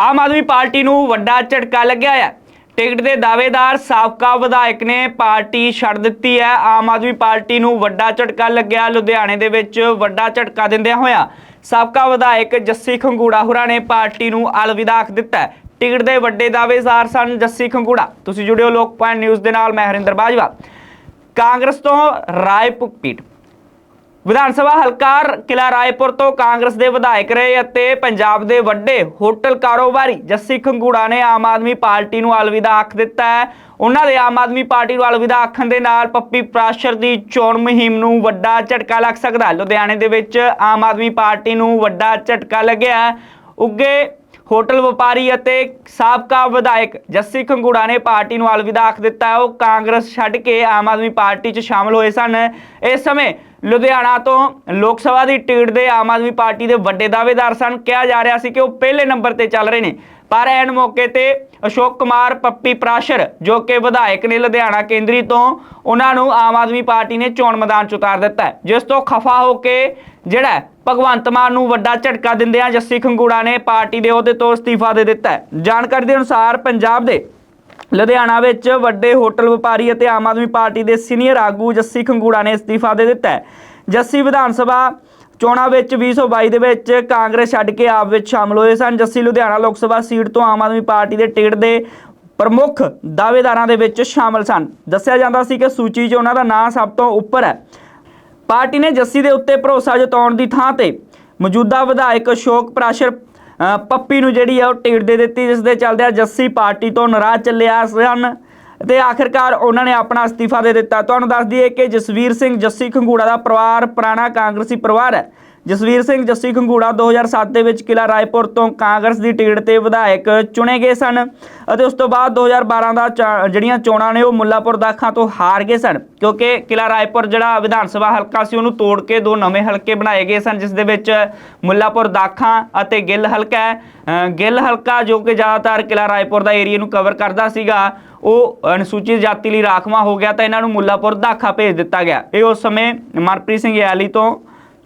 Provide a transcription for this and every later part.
Aam Aadmi party ਨੂੰ ਵੱਡਾ ਝਟਕਾ ਲੱਗਿਆ ਹੈ। ਟਿਕਟ ਦੇ ਦਾਅਵੇਦਾਰ, ਸਾਬਕਾ ਵਿਧਾਇਕ ਨੇ ਪਾਰਟੀ ਛੱਡ ਦਿੱਤੀ ਹੈ। ਆਮ ਆਦਮੀ ਪਾਰਟੀ ਨੂੰ ਵੱਡਾ ਝਟਕਾ ਲੱਗਿਆ। ਲੁਧਿਆਣੇ ਦੇ ਵਿੱਚ ਵੱਡਾ ਝਟਕਾ ਦਿੰਦਿਆਂ ਹੋਇਆ ਸਾਬਕਾ ਵਿਧਾਇਕ ਜੱਸੀ ਖੰਗੂੜਾ ਹੋਰਾਂ ਨੇ ਪਾਰਟੀ ਨੂੰ ਅਲਵਿਦਾ ਆਖ ਦਿੱਤਾ ਟਿਕਟ ਦੇ ਵੱਡੇ ਦਾਅਵੇਦਾਰ ਸਨ ਜੱਸੀ ਖੰਗੂੜਾ। ਤੁਸੀਂ ਜੁੜਿਓ ਲੋਕ ਪੁਆਇੰਟ ਨਿਊਜ਼ ਦੇ ਨਾਲ, ਮੈਂ ਹਰਿੰਦਰ ਬਾਜਵਾ। ਕਾਂਗਰਸ ਤੋਂ ਰਾਏ ਪੁਕਪੀਟ ਵਿਧਾਨ ਸਭਾ ਹਲਕਾ ਕਿਲਾ ਰਾਏਪੁਰ ਤੋਂ ਕਾਂਗਰਸ ਦੇ ਵਿਧਾਇਕ ਰਹੇ ਅਤੇ ਪੰਜਾਬ ਦੇ ਵੱਡੇ ਹੋਟਲ ਕਾਰੋਬਾਰੀ ਜੱਸੀ ਖੰਗੂੜਾ ਨੇ ਆਮ ਆਦਮੀ ਪਾਰਟੀ ਨੂੰ ਅਲਵਿਦਾ ਆਖ ਦਿੱਤਾ ਹੈ। ਉਹਨਾਂ ਦੇ ਆਮ ਆਦਮੀ ਪਾਰਟੀ ਨੂੰ ਅਲਵਿਦਾ ਆਖਣ ਦੇ ਨਾਲ ਪੱਪੀ ਪ੍ਰਾਸ਼ਰ ਦੀ ਚੋਣ ਮੁਹਿੰਮ ਨੂੰ ਵੱਡਾ ਝਟਕਾ ਲੱਗ ਸਕਦਾ ਲੁਧਿਆਣੇ ਦੇ ਵਿੱਚ ਆਮ ਆਦਮੀ ਪਾਰਟੀ ਨੂੰ ਵੱਡਾ ਝਟਕਾ ਲੱਗਿਆ ਹੈ। ਉੱਗੇ ਹੋਟਲ ਵਪਾਰੀ ਅਤੇ ਸਾਬਕਾ ਵਿਧਾਇਕ ਜੱਸੀ ਖੰਗੂੜਾ ਨੇ ਪਾਰਟੀ ਨੂੰ ਅਲਵਿਦਾ ਆਖ ਦਿੱਤਾ ਉਹ ਕਾਂਗਰਸ ਛੱਡ ਕੇ ਆਮ ਆਦਮੀ ਪਾਰਟੀ 'ਚ ਸ਼ਾਮਲ ਹੋਏ ਸਨ। ਇਸ ਸਮੇਂ ਲੁਧਿਆਣਾ ਤੋਂ ਲੋਕ ਸਭਾ ਦੀ ਟਿਕਟ ਦੇ ਆਮ ਆਦਮੀ ਪਾਰਟੀ ਦੇ ਵੱਡੇ ਦਾਅਵੇਦਾਰ ਸਨ। ਕਿਹਾ ਜਾ ਰਿਹਾ ਸੀ ਕਿ ਉਹ ਪਹਿਲੇ ਨੰਬਰ ਤੇ ਚੱਲ ਰਹੇ ਨੇ। ਪਰ ਐਨ ਮੌਕੇ ਤੇ ਅਸ਼ੋਕ ਕੁਮਾਰ, ਪੱਪੀ ਪ੍ਰਾਸ਼ਰ ਜੋ ਕਿ ਵਿਧਾਇਕ ਨੇ ਲੁਧਿਆਣਾ ਕੇਂਦਰੀ ਤੋਂ, ਉਹਨਾਂ ਨੂੰ ਆਮ ਆਦਮੀ ਪਾਰਟੀ ਨੇ ਚੋਣ ਮੈਦਾਨ 'ਚ ਉਤਾਰ ਦਿੱਤਾ ਜਿਸ ਤੋਂ ਖਫਾ ਹੋ ਕੇ ਜਿਹੜਾ ਭਗਵੰਤ ਮਾਨ ਨੂੰ ਵੱਡਾ ਝਟਕਾ ਦਿੰਦਿਆਂ ਜੱਸੀ ਖੰਗੂੜਾ ਨੇ ਪਾਰਟੀ ਦੇ ਅਹੁਦੇ ਤੋਂ ਅਸਤੀਫਾ ਦੇ ਦਿੱਤਾ ਜਾਣਕਾਰੀ ਦੇ ਅਨੁਸਾਰ ਪੰਜਾਬ ਦੇ ਲੁਧਿਆਣਾ ਵਿੱਚ ਵੱਡੇ ਹੋਟਲ ਵਪਾਰੀ ਅਤੇ ਆਮ ਆਦਮੀ ਪਾਰਟੀ ਦੇ ਸੀਨੀਅਰ ਆਗੂ ਜੱਸੀ ਖੰਗੂੜਾ ਨੇ ਅਸਤੀਫਾ ਦੇ ਦਿੱਤਾ ਹੈ। ਜੱਸੀ, ਵਿਧਾਨ ਸਭਾ ਚੋਣਾਂ ਵਿੱਚ 2022 ਦੇ ਵਿੱਚ ਕਾਂਗਰਸ ਛੱਡ ਕੇ ਆਪ ਵਿੱਚ ਸ਼ਾਮਲ ਹੋਏ ਸਨ। ਜੱਸੀ, ਲੁਧਿਆਣਾ ਲੋਕ ਸਭਾ ਸੀਟ ਤੋਂ ਆਮ ਆਦਮੀ ਪਾਰਟੀ ਦੇ ਟਿਕਟ ਦੇ ਪ੍ਰਮੁੱਖ ਦਾਅਵੇਦਾਰਾਂ ਦੇ ਵਿੱਚ ਸ਼ਾਮਲ ਸਨ। ਦੱਸਿਆ ਜਾਂਦਾ ਸੀ ਕਿ ਸੂਚੀ 'ਚ ਉਹਨਾਂ ਦਾ ਨਾਂ ਸਭ ਤੋਂ ਉੱਪਰ ਹੈ। ਪਾਰਟੀ ਨੇ ਜੱਸੀ ਦੇ ਉੱਤੇ ਭਰੋਸਾ ਜਤਾਉਣ ਦੀ ਥਾਂ ਤੇ ਮੌਜੂਦਾ ਵਿਧਾਇਕ ਅਸ਼ੋਕ ਪ੍ਰਾਸ਼ਰ ਪੱਪੀ ਨੂੰ ਜਿਹੜੀ ਆ ਉਹ ਟਿਕਟ ਦੇ ਦਿੱਤੀ ਜਿਸ ਦੇ ਚੱਲਦਿਆਂ ਜੱਸੀ ਪਾਰਟੀ ਤੋਂ ਨਾਰਾਜ਼ ਚੱਲਿਆ ਸਨ। ਤੇ ਆਖਿਰਕਾਰ ਉਹਨਾਂ ਨੇ ਆਪਣਾ ਅਸਤੀਫਾ ਦੇ ਦਿੱਤਾ। ਤੁਹਾਨੂੰ ਦੱਸ ਦਈਏ ਕਿ ਜਸਵੀਰ ਸਿੰਘ ਜੱਸੀ ਖੰਗੂੜਾ ਦਾ ਪਰਿਵਾਰ ਪੁਰਾਣਾ ਕਾਂਗਰਸੀ ਪਰਿਵਾਰ ਹੈ। ਜਸਵੀਰ ਸਿੰਘ ਜੱਸੀ ਖੰਗੂੜਾ 2007 ਦੇ ਵਿੱਚ ਕਿਲਾ ਰਾਏਪੁਰ ਤੋਂ ਕਾਂਗਰਸ ਦੀ ਟਿਕਟ ਤੇ ਵਿਧਾਇਕ ਚੁਣੇ ਗਏ ਸਨ ਅਤੇ ਉਸ ਤੋਂ ਬਾਅਦ 2012 ਦਾ ਚਾ- ਜਿਹੜੀਆਂ ਚੋਣਾਂ ਨੇ ਉਹ ਮੁੱਲਾਪੁਰ ਦਾਖਾਂ ਤੋਂ ਹਾਰ ਗਏ ਸਨ, ਕਿਉਂਕਿ ਕਿਲਾ ਰਾਏਪੁਰ ਜਿਹੜਾ ਵਿਧਾਨ ਸਭਾ ਹਲਕਾ ਸੀ ਉਹਨੂੰ ਤੋੜ ਕੇ ਦੋ ਨਵੇਂ ਹਲਕੇ ਬਣਾਏ ਗਏ ਸਨ, ਜਿਸ ਦੇ ਵਿੱਚ ਮੁੱਲਾਪੁਰ ਦਾਖਾਂ ਅਤੇ ਗਿੱਲ ਹਲਕਾ ਹੈ। ਗਿੱਲ ਹਲਕਾ ਜੋ ਕਿ ਜ਼ਿਆਦਾਤਰ ਕਿਲਾ ਰਾਏਪੁਰ ਦਾ ਏਰੀਆ ਨੂੰ ਕਵਰ ਕਰਦਾ ਸੀਗਾ, ਉਹ ਅਨੁਸੂਚਿਤ ਜਾਤੀ ਲਈ ਰਾਖਵਾਂ ਹੋ ਗਿਆ ਤਾਂ ਇਹਨਾਂ ਨੂੰ ਮੁੱਲਾਪੁਰ ਦਾਖਾ ਭੇਜ ਦਿੱਤਾ ਗਿਆ। ਇਹ ਉਸ ਸਮੇਂ ਮਨਪ੍ਰੀਤ ਸਿੰਘ ਯਾਲੀ ਤੋਂ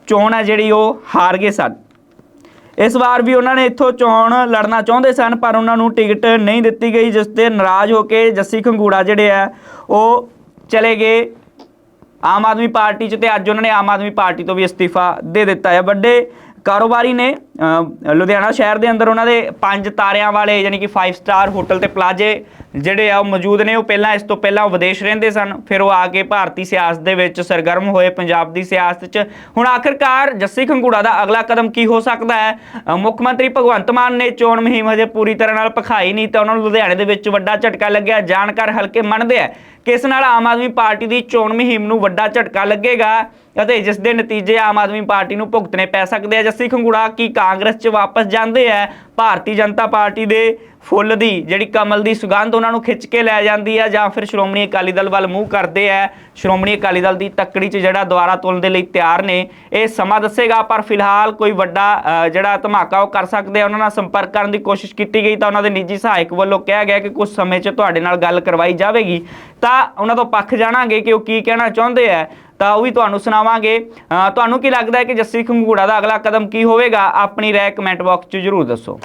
ਚੋਣ ਹੈ ਜਿਹੜੀ ਉਹ ਹਾਰ ਗਏ ਸਨ। ਇਸ ਵਾਰ ਵੀ ਉਹਨਾਂ ਨੇ ਇੱਥੋਂ ਚੋਣ ਲੜਨਾ ਚਾਹੁੰਦੇ ਸਨ, ਪਰ ਉਹਨਾਂ ਨੂੰ ਟਿਕਟ ਨਹੀਂ ਦਿੱਤੀ ਗਈ, ਜਿਸ ਤੇ ਨਾਰਾਜ਼ ਹੋ ਕੇ ਜੱਸੀ ਖੰਗੂੜਾ ਜਿਹੜੇ ਆ, ਉਹ ਚਲੇ ਗਏ। ਆਮ ਆਦਮੀ ਪਾਰਟੀ 'ਚ ਤੇ ਅੱਜ ਉਹਨਾਂ ਨੇ ਆਮ ਆਦਮੀ ਪਾਰਟੀ ਤੋਂ ਵੀ ਅਸਤੀਫਾ ਦੇ ਦਿੱਤਾ ਹੈ। ਵੱਡੇ ਕਾਰੋਬਾਰੀ ਨੇ ਲੁਧਿਆਣਾ ਸ਼ਹਿਰ ਦੇ ਅੰਦਰ ਉਹਨਾਂ ਦੇ ਪੰਜ ਤਾਰਿਆਂ ਵਾਲੇ, ਯਾਨੀ ਕਿ 5 ਸਟਾਰ ਹੋਟਲ ਤੇ ਪਲਾਜੇ ਜਿਹੜੇ ਆ ਉਹ ਮੌਜੂਦ ਨੇ, ਉਹ ਪਹਿਲਾਂ ਇਸ ਤੋਂ ਪਹਿਲਾਂ ਵਿਦੇਸ਼ ਰਹਿੰਦੇ ਸਨ। ਫਿਰ ਉਹ ਆ ਕੇ ਭਾਰਤੀ ਸਿਆਸਤ ਦੇ ਵਿੱਚ ਸਰਗਰਮ ਹੋਏ, ਪੰਜਾਬ ਦੀ ਸਿਆਸਤ 'ਚ। ਹੁਣ ਆਖਿਰਕਾਰ ਜੱਸੀ ਖੰਗੂੜਾ ਦਾ ਅਗਲਾ ਕਦਮ ਕੀ ਹੋ ਸਕਦਾ ਹੈ? ਮੁੱਖ ਮੰਤਰੀ ਭਗਵੰਤ ਮਾਨ ਨੇ ਚੋਣ ਮੁਹਿੰਮ ਹਜੇ ਪੂਰੀ ਤਰ੍ਹਾਂ ਨਾਲ ਭਖਾਈ ਨਹੀਂ, ਤਾਂ ਉਹਨਾਂ ਨੂੰ ਲੁਧਿਆਣੇ ਦੇ ਵਿੱਚ ਵੱਡਾ ਝਟਕਾ ਲੱਗਿਆ। ਜਾਣਕਾਰ ਹਲਕੇ ਮੰਨਦੇ ਆ ਕਿ ਇਸ ਨਾਲ ਆਮ ਆਦਮੀ ਪਾਰਟੀ ਦੀ ਚੋਣ ਮੁਹਿੰਮ ਨੂੰ ਵੱਡਾ ਝਟਕਾ ਲੱਗੇਗਾ ਅਤੇ ਜਿਸ ਦੇ ਨਤੀਜੇ ਆਮ ਆਦਮੀ ਪਾਰਟੀ ਨੂੰ ਭੁਗਤਣੇ ਪੈ ਸਕਦੇ ਆ। ਜੱਸੀ ਖੰਗੂੜਾ, ਕੀ ਕਾਂਗਰਸ 'ਚ ਵਾਪਸ ਜਾਂਦੇ ਆ? ਭਾਰਤੀ ਜਨਤਾ ਪਾਰਟੀ ਦੇ ਫੁੱਲ ਦੀ, ਜਿਹੜੀ ਕਮਲ ਦੀ ਸੁਗੰਧ ਉਹਨਾਂ ਨੂੰ ਖਿੱਚ ਕੇ ਲੈ ਜਾਂਦੀ ਆ, ਜਾਂ ਫਿਰ ਸ਼੍ਰੋਮਣੀ ਅਕਾਲੀ ਦਲ ਵੱਲ ਮੂੰਹ ਕਰਦੇ ਆ। ਸ਼੍ਰੋਮਣੀ ਅਕਾਲੀ ਦਲ ਦੀ ਤੱਕੜੀ 'ਚ ਜਿਹੜਾ ਦੁਆਰਾ ਤੁਲਣ ਦੇ ਲਈ ਤਿਆਰ ਨੇ, ਇਹ ਸਮਾਂ ਦੱਸੇਗਾ, ਪਰ ਫਿਲਹਾਲ ਕੋਈ ਵੱਡਾ ਜਿਹੜਾ ਧਮਾਕਾ ਉਹ ਕਰ ਸਕਦੇ ਆ। ਉਹਨਾਂ ਨਾਲ ਸੰਪਰਕ ਕਰਨ ਦੀ ਕੋਸ਼ਿਸ਼ ਕੀਤੀ ਗਈ ਤਾਂ ਉਹਨਾਂ ਦੇ ਨਿੱਜੀ ਸਹਾਇਕ ਵੱਲੋਂ ਕਿਹਾ ਗਿਆ ਕਿ ਕੁਝ ਸਮੇਂ 'ਚ ਤੁਹਾਡੇ ਨਾਲ ਗੱਲ ਕਰਵਾਈ ਜਾਵੇਗੀ। ਤਾਂ ਉਹਨਾਂ ਤੋਂ ਪੱਖ ਜਾਣਾਂਗੇ ਕਿ ਉਹ ਕੀ ਕਹਿਣਾ ਚਾਹੁੰਦੇ ਆ। ਤਾਂ ਉਹ ਵੀ ਤੁਹਾਨੂੰ ਸੁਣਾਵਾਂਗੇ। ਤੁਹਾਨੂੰ ਕੀ ਲੱਗਦਾ ਹੈ ਕਿ ਜੱਸੀ ਖੰਗੂੜਾ ਦਾ ਅਗਲਾ ਕਦਮ ਕੀ ਹੋਵੇਗਾ? ਆਪਣੀ ਰਾਏ ਕਮੈਂਟ ਬਾਕਸ 'ਚ ਜ਼ਰੂਰ ਦੱਸੋ।